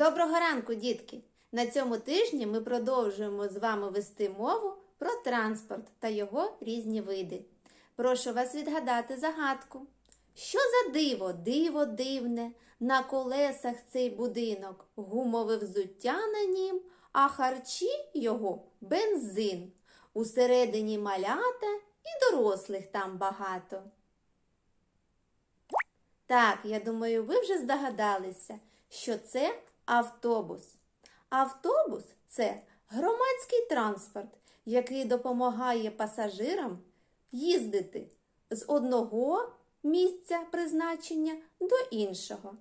Доброго ранку, дітки! На цьому тижні ми продовжуємо з вами вести мову про транспорт та його різні види. Прошу вас відгадати загадку. Що за диво, диво дивне, на колесах цей будинок, гумове взуття на нім, а харчі його бензин. Усередині малята і дорослих там багато. Так, я думаю, ви вже здогадалися, що це автобус. Автобус це громадський транспорт, який допомагає пасажирам їздити з одного місця призначення до іншого.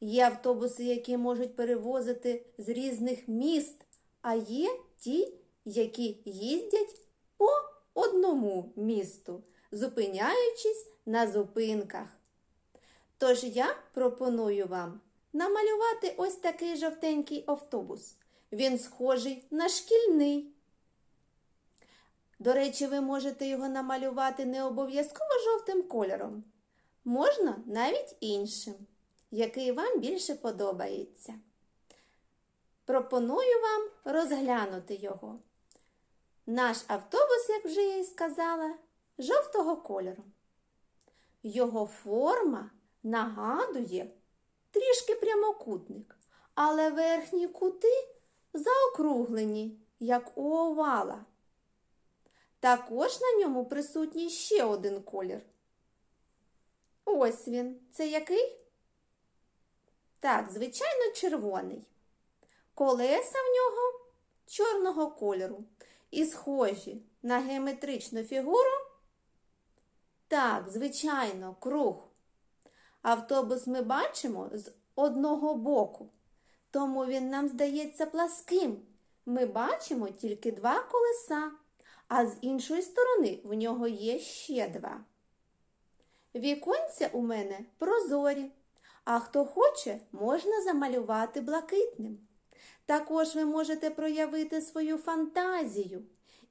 Є автобуси, які можуть перевозити з різних міст, а є ті, які їздять по одному місту, зупиняючись на зупинках. Тож я пропоную вам намалювати ось такий жовтенький автобус. Він схожий на шкільний. До речі, ви можете його намалювати не обов'язково жовтим кольором. Можна навіть іншим, який вам більше подобається. Пропоную вам розглянути його. Наш автобус, як вже я і сказала, жовтого кольору. Його форма нагадує трішки прямокутник, але верхні кути заокруглені, як у овала. Також на ньому присутній ще один колір. Ось він. Це який? Так, звичайно, червоний. Колеса в нього чорного кольору і схожі на геометричну фігуру. Так, звичайно, круг. Автобус ми бачимо з одного боку, тому він нам здається пласким. Ми бачимо тільки два колеса, а з іншої сторони в нього є ще два. Віконця у мене прозорі, а хто хоче, можна замалювати блакитним. Також ви можете проявити свою фантазію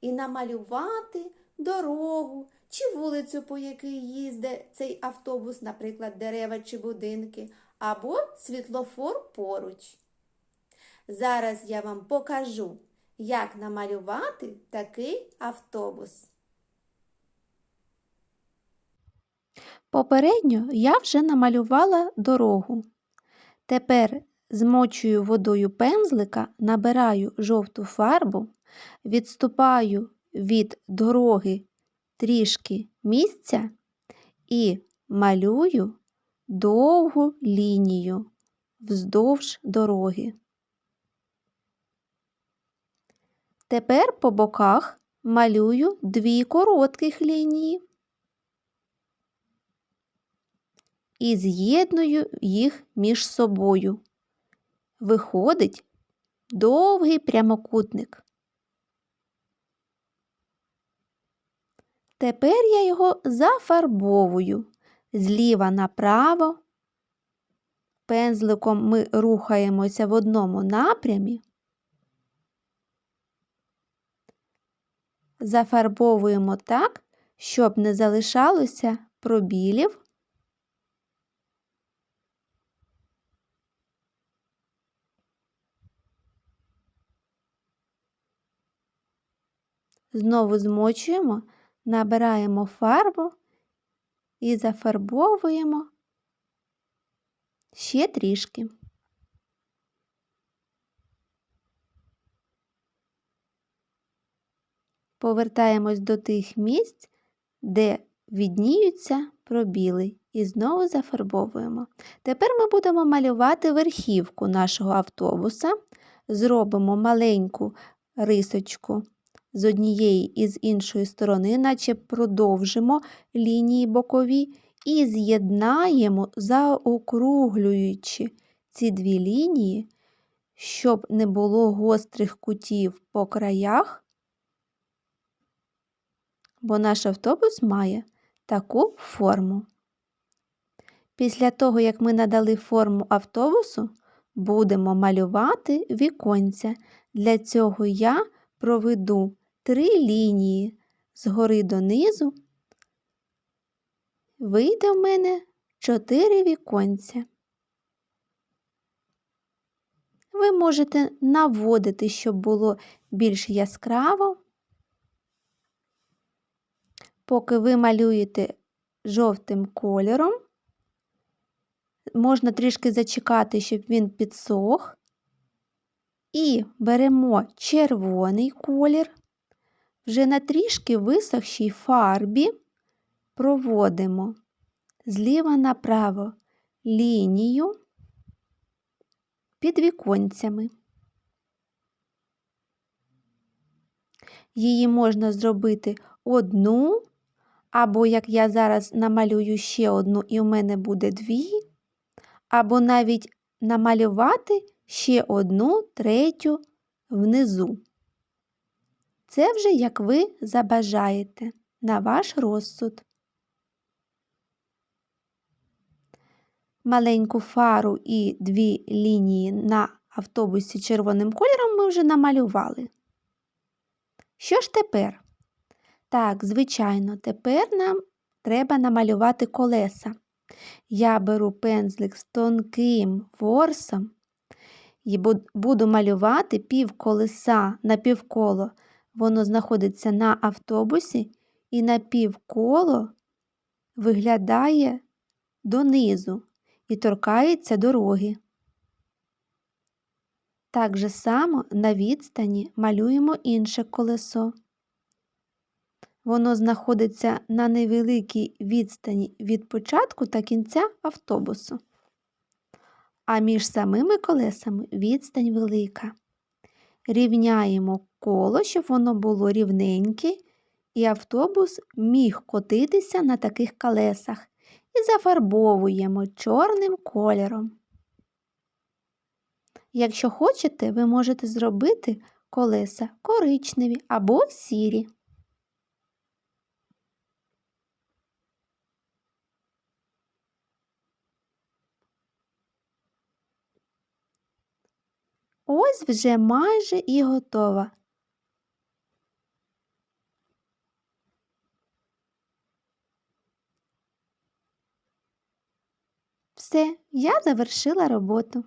і намалювати дорогу чи вулицю, по якій їздить цей автобус, наприклад, дерева чи будинки, або світлофор поруч. Зараз я вам покажу, як намалювати такий автобус. Попередньо я вже намалювала дорогу. Тепер змочую водою пензлика, набираю жовту фарбу, відступаю від дороги трішки місця і малюю довгу лінію вздовж дороги. Тепер по боках малюю дві коротких лінії і з'єдную їх між собою. Виходить довгий прямокутник. Тепер я його зафарбовую зліва направо. Пензликом ми рухаємося в одному напрямі. Зафарбовуємо так, щоб не залишалося пробілів. Знову змочуємо, набираємо фарбу і зафарбовуємо ще трішки. Повертаємось до тих місць, де відніються пробіли, і знову зафарбовуємо. Тепер ми будемо малювати верхівку нашого автобуса, зробимо маленьку рисочку з однієї і з іншої сторони, наче продовжимо лінії бокові і з'єднаємо, заокруглюючи ці дві лінії, щоб не було гострих кутів по краях, бо наш автобус має таку форму. Після того, як ми надали форму автобусу, будемо малювати віконця. Для цього я проведу три лінії згори донизу. Вийде в мене чотири віконця. ви можете наводити, щоб було більш яскраво. Поки ви малюєте жовтим кольором, можна трішки зачекати, щоб він підсох. І беремо червоний колір, вже на трішки висохшій фарбі проводимо зліва направо лінію під віконцями. Її можна зробити одну, або як я зараз намалюю ще одну, і у мене буде дві, або навіть намалювати ще одну третю внизу. Це вже як ви забажаєте на ваш розсуд. Маленьку фару і дві лінії на автобусі червоним кольором ми вже намалювали. Що ж тепер? Так, звичайно, тепер нам треба намалювати колеса. Я беру пензлик з тонким ворсом і буду малювати пів колеса на півколо. Воно знаходиться на автобусі і на півколо виглядає донизу і торкається дороги. Так же само на відстані малюємо інше колесо. Воно знаходиться на невеликій відстані від початку та кінця автобусу. А між самими колесами відстань велика. Рівняємо коло, щоб воно було рівненьке, і автобус міг котитися на таких колесах і зафарбовуємо чорним кольором. Якщо хочете, ви можете зробити колеса коричневі або сірі. Ось вже майже і готова. Все, я завершила роботу.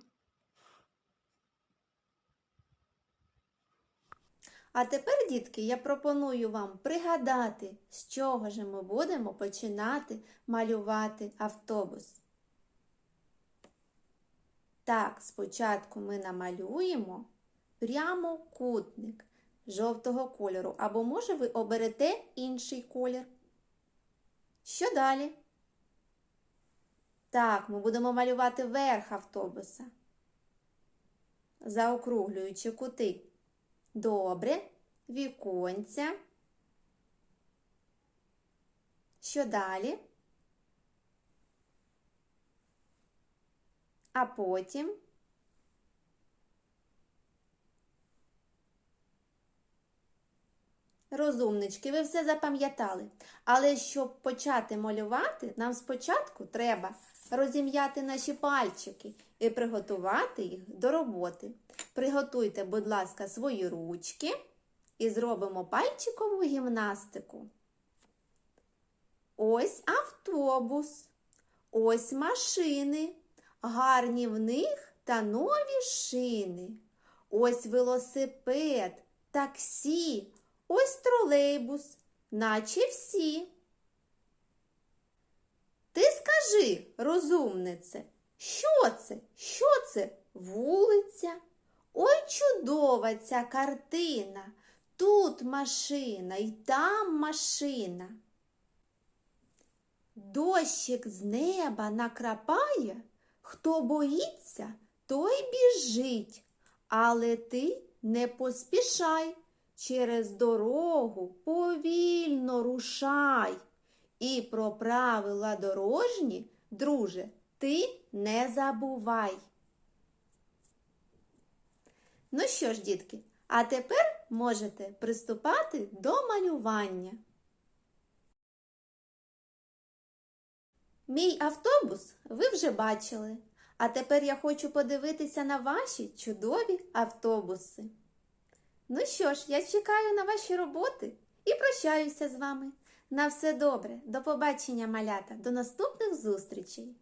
А тепер, дітки, я пропоную вам пригадати, з чого ж ми будемо починати малювати автобус. Так, спочатку ми намалюємо прямокутник жовтого кольору, або, може, ви оберете інший колір. Що далі? Так, ми будемо малювати верх автобуса, заокруглюючи кути. Добре, віконця. Що далі? А потім Розумнички, ви все запам'ятали. Але щоб почати малювати, нам спочатку треба розім'яти наші пальчики і приготувати їх до роботи. Приготуйте, будь ласка, свої ручки і зробимо пальчикову гімнастику. Ось автобус, ось машини, гарні в них та нові шини. Ось велосипед, таксі, ось тролейбус, наче всі. Ти скажи, розумнице, що це? Що це? Вулиця? Ой, чудова ця картина. Тут машина і там машина. Дощик з неба накрапає, хто боїться, той біжить. Але ти не поспішай, через дорогу повільно рушай. І про правила дорожні, друже, ти не забувай. Ну що ж, дітки, а тепер можете приступати до малювання. Мій автобус ви вже бачили, а тепер я хочу подивитися на ваші чудові автобуси. Ну що ж, я чекаю на ваші роботи і прощаюся з вами. На все добре, до побачення, малята, до наступних зустрічей!